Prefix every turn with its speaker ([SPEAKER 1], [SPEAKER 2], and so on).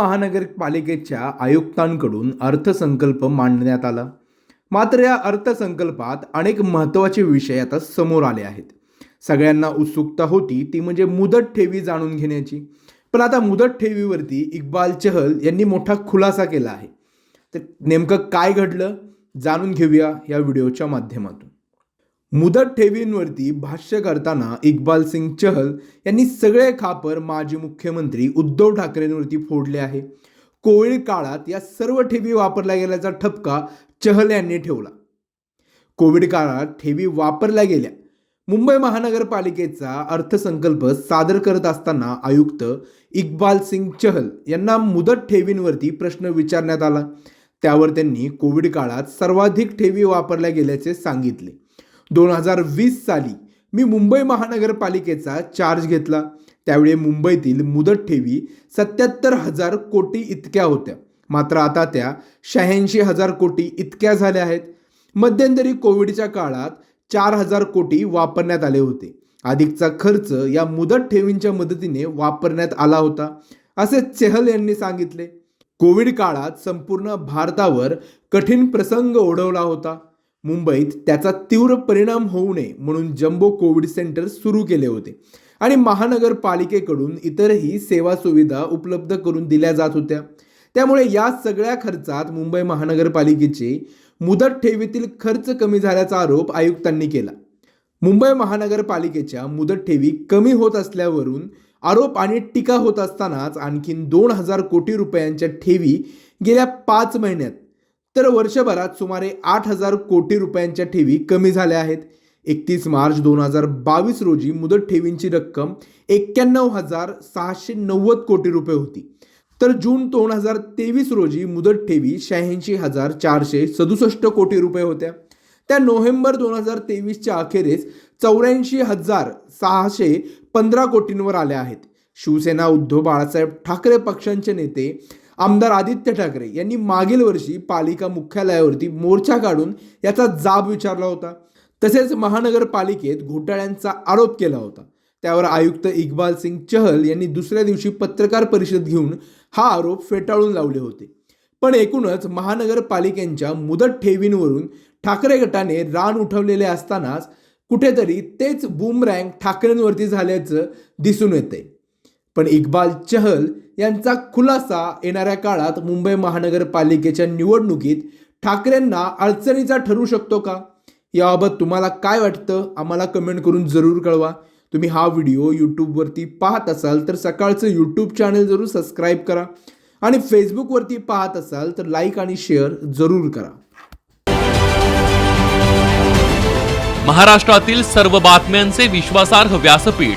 [SPEAKER 1] महानगरपालिकेच्या आयुक्तांकडून अर्थसंकल्प मांडण्यात आला. मात्र या अर्थसंकल्पात अनेक महत्त्वाचे विषय आता समोर आले आहेत. सगळ्यांना उत्सुकता होती ती म्हणजे मुदत ठेवी जाणून घेण्याची. पण आता मुदत ठेवीवरती इक्बाल चहल यांनी मोठा खुलासा केला आहे. तर नेमकं काय घडलं? जाणून घेऊया या व्हिडिओच्या माध्यमातून. मुदत ठेवींवरती भाष्य करताना इक्बाल सिंग चहल यांनी सगळे खापर माजी मुख्यमंत्री उद्धव ठाकरेंवरती फोडले आहे. कोविड काळात या सर्व ठेवी वापरल्या गेल्याचा ठपका चहल यांनी ठेवला. कोविड काळात ठेवी वापरल्या गेल्या. मुंबई महानगरपालिकेचा अर्थसंकल्प सादर करत असताना आयुक्त इक्बाल सिंग चहल यांना मुदत ठेवींवरती प्रश्न विचारण्यात आला. त्यावर त्यांनी कोविड काळात सर्वाधिक ठेवी वापरल्या गेल्याचे सांगितले. दोन हजार वीस साली मी मुंबई महानगरपालिकेचा चार्ज घेतला. त्यावेळी मुंबईतील मुदत ठेवी सत्याहत्तर हजार कोटी इतक्या होत्या. मात्र आता त्या शहाऐंशी हजार कोटी इतक्या झाल्या आहेत. मध्यंतरी कोविडच्या काळात चार हजार कोटी वापरण्यात आले होते. अधिकचा खर्च या मुदत ठेवींच्या मदतीने वापरण्यात आला होता असे चेहल यांनी सांगितले. कोविड काळात संपूर्ण भारतावर कठीण प्रसंग ओढवला होता. मुंबईत त्याचा तीव्र परिणाम होऊ नये म्हणून जम्बो कोविड सेंटर सुरू केले होते. आणि महानगरपालिकेकडून इतरही सेवा सुविधा उपलब्ध करून दिल्या जात होत्या. त्यामुळे या सगळ्या खर्चात मुंबई महानगरपालिकेचे मुदत ठेवीतील खर्च कमी झाल्याचा आरोप आयुक्तांनी केला. मुंबई महानगरपालिकेच्या मुदत ठेवी कमी होत असल्यावरून आरोप आणि टीका होत असतानाच आणखीन दोन हजार कोटी रुपयांच्या ठेवी गेल्या पाच महिन्यात तर वर्षभरात सुमारे आठ हजार कोटी रुपयांच्या ठेवी कमी झाल्या आहेत. एकतीस मार्च दोन हजार बावीस रोजी मुदत ठेवींची रक्कम एक्क्याण्णव हजार सहाशे नव्वद कोटी रुपये होती. तर जून दोन हजार तेवीस रोजी मुदत ठेवी शहाऐंशी हजार चारशे सदुसष्ट कोटी रुपये होत्या. त्या नोव्हेंबर दोन हजार तेवीसच्या अखेरीस चौऱ्याऐंशी हजार सहाशे पंधरा कोटींवर आल्या आहेत. शिवसेना उद्धव बाळासाहेब ठाकरे पक्षांचे नेते आमदार आदित्य ठाकरे यांनी मागील वर्षी पालिका मुख्यालयावरती मोर्चा काढून याचा जाब विचारला होता. तसेच महानगरपालिकेत घोटाळ्यांचा आरोप केला होता. त्यावर आयुक्त इक्बाल सिंग चहल यांनी दुसऱ्या दिवशी पत्रकार परिषद घेऊन हा आरोप फेटाळून लावले होते. पण एकूणच महानगरपालिकेच्या मुदत ठेवींवरून ठाकरे गटाने रान उठवलेले असतानाच कुठेतरी तेच बूमरँग ठाकरेंवरती झाल्याचं दिसून येते पण इक्बाल चहल यांचा खुलासा येणाऱ्या काळात मुंबई महानगरपालिकेच्या निवडणुकीत ठाकरेंना अडचणीचा ठरू शकतो का? याबाबत तुम्हाला काय वाटतं? आम्हाला कमेंट करून जरूर कळवा. तुम्ही हा व्हिडिओ यूट्यूबवरती पाहत असाल तर सकाळचं यूट्यूब चॅनल जरूर सबस्क्राईब करा आणि फेसबुकवरती पाहत असाल तर लाईक आणि शेअर जरूर करा.
[SPEAKER 2] महाराष्ट्रातील सर्व बातम्यांचे विश्वासार्ह व्यासपीठ.